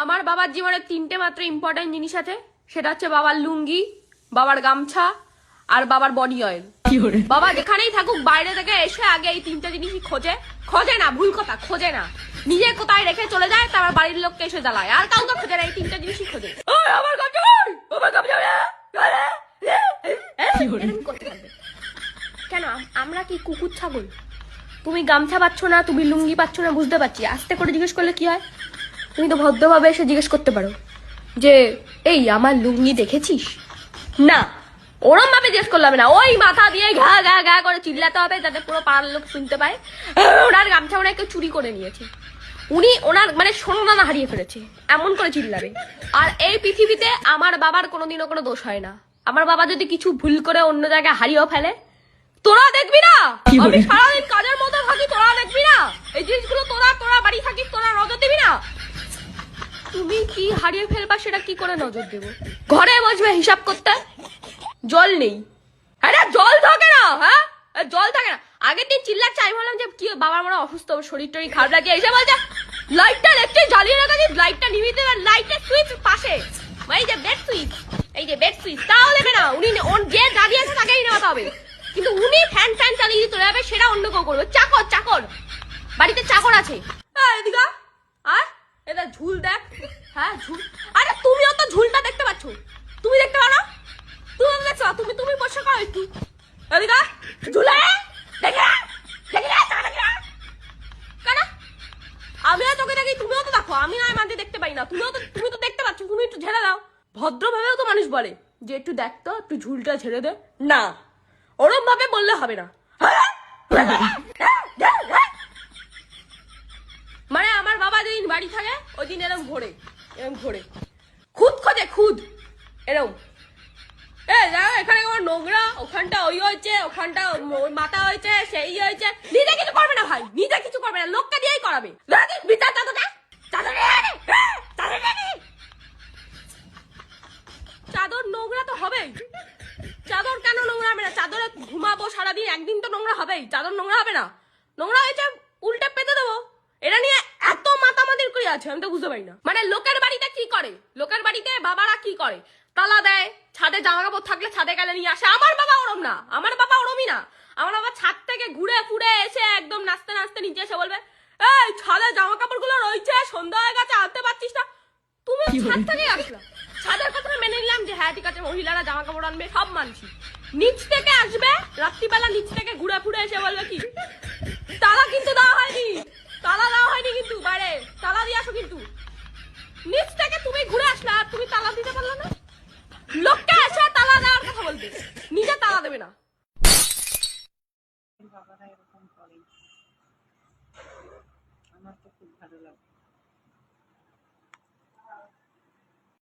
আমার বাবার জীবনে তিনটে মাত্র ইম্পর্টেন্ট জিনিস আছে। সেটা হচ্ছে বাবার লুঙ্গি বাবার গামছা আর বাবার বডি অয়েল বাবা যেখানেই থাকুক বাইরে থেকে এসে আগে এই তিনটে জিনিসই খোঁজে। খোঁজে না ভুল কথা খোঁজে না। নিজে কোথায় রেখে চলে যায় তারপর বাড়ির লোককে এসে জ্বালায়। আর কাউকে খোঁজে না এই তিনটে জিনিসই খোঁজে। আমার। কেন আমরা কি কুকুর ছাগল? তুমি গামছা পাচ্ছ না তুমি লুঙ্গি পাচ্ছ না বুঝতে পারছি। আস্তে করে জিজ্ঞেস করলে কি হয়? তুমি তো ভদ্রভাবে এসে জিজ্ঞেস করতে পারো যে এই আমার লুঙ্গি দেখেছিস? না ওরম ভাবে জিজ্ঞেস করলাম না। ওই মাথা দিয়ে ঘা ঘা ঘা করে চিল্লাতে হবে যাতে পুরো পাড়ার লোক শুনতে পায়। ওনার গামছা ওনার কেউ চুরি করে নিয়েছে। উনি ওনার মানে সোনাদানা হারিয়ে ফেলেছে। এমন করে চিল্লাবে। আর এই পৃথিবীতে আমার বাবার কোনোদিনও কোনো দোষ হয় না। আমার বাবা যদি কিছু ভুল করে অন্য জায়গায় হারিয়েও ফেলে তোরা দেখবি না? আমি সারাদিন কাজের মধ্যে থাকি তোরা দেখবি না এই জিনিসগুলো তোরা তোরা বাড়ি থাকিস তোরা নজর দিবি না তুমি কি হারিয়ে ফেলবা, সেটা কি করে নজর দেবো? ঘরে বসবে, হিসাব করতে? জল নেই। আরে, জল থাকে না হ্যাঁ? জল থাকে না। আগের দিন চিল্লাচ্ছে আমি ভাবলাম যে, কি বাবার মনে অসুস্থ শরীর টরীর খারাপ লাগে এসে বলছে লাইটটা দেখতে জ্বালিয়ে রেখেছিস লাইটটা নিভিয়ে দেবে লাইটের সুইচ পাশে। এই যে বেড সুইচ এই যে বেড সুইচ তাও দেবে না। উনি নে- ওন- যে দাঁড়িয়ে আছে, তাকেই নেওয়াতে হবে। কিন্তু উনি ফ্যান ফ্যান চালিয়ে চলে যাবে, সেটা অন্য কেউ করবে। চাকর চাকর। বাড়িতে চাকর আছে। এদিকে। আয়। এটা ঝুল দেখ। হ্যাঁ ঝুল। আরে তুমিও তো ঝুলটা দেখতে পাচ্ছ। তুমি দেখতে পারো? তুমি দেখছ? তুমি তুমি পরিষ্কার করো একটু। এদিকে। ঝুলে। দেখে আমিও তোকে দেখি, তুমিও তো দেখো। আমি নয় মাঝে দেখতে পাই না। তুমিও তো তুমি তো দেখতে পাচ্ছ। তুমি একটু ঝেড়ে দাও। ভদ্রভাবেও তো মানুষ বলে যে, একটু দেখ তো, একটু ঝুলটা ঝেড়ে দে। না। ওরম ভাবে বললে হবে না। মানে আমার বাবা যেদিন বাড়ি থাকে, ওই দিন এরম ঘোরে। এরম ঘোরে খুদ খোঁজে খুদ। এরম। এ দেখো এখানে নোংরা, ওখানটা ওই হয়েছে, ওখানটা মাথা হয়েছে হয়েছে। কিছু করবে না ভাই কিছু করবে না, লোককে দিয়েই করাবে। চাদর নোংরা তো হবেই। চাদর কেন নোংরা হবে না? চাদরে ঘুমাবো সারাদিন, একদিন তো নোংরা হবেই। চাদর নোংরা হবে না। নোংরা হয়েছে, উল্টে পেতে দেবো। এটা নিয়ে আছে আমি তো বুঝতে পারি না। মানে লোকের বাড়িতে কি করে? লোকের বাড়িতে বাবারা কি করে? তালা দেয় ছাদে জামা কাপড় থাকলে ছাদে গেলে নিয়ে আসে। আমার বাবা ওরম না আমার বাবা ওরমই না। আমার বাবা ছাদ থেকে ঘুরে ফুরে এসে একদম নাচতে নাচতে নিচে এসে বলবে এই ছাদে জামা কাপড়গুলো রয়েছে সন্ধ্যা হয়ে গেছে আনতে পারছিস না? তুমি ছাদ থেকেই আসলা। ছাদের কথা মেনে নিলাম যে হ্যাঁ ঠিক আছে মহিলারা জামা কাপড় আনবে সব মানছি। নিচ থেকে আসবে রাত্রিবেলা নিচ থেকে ঘুরে ফুরে এসে বলবে কি? তারা কিন্তু দেওয়া হয়নি তালা দেওয়া হয়নি কিন্তু বাইরে তালা দিয়ে আসো কিন্তু নিচ থেকে তুমি ঘুরে আসলে আর তুমি তালা দিতে পারলে না? লোকটা এসে তালা দেওয়ার কথা বলবে। নিজে তালা দেবে না। আমার তো খুব ভালো লাগে।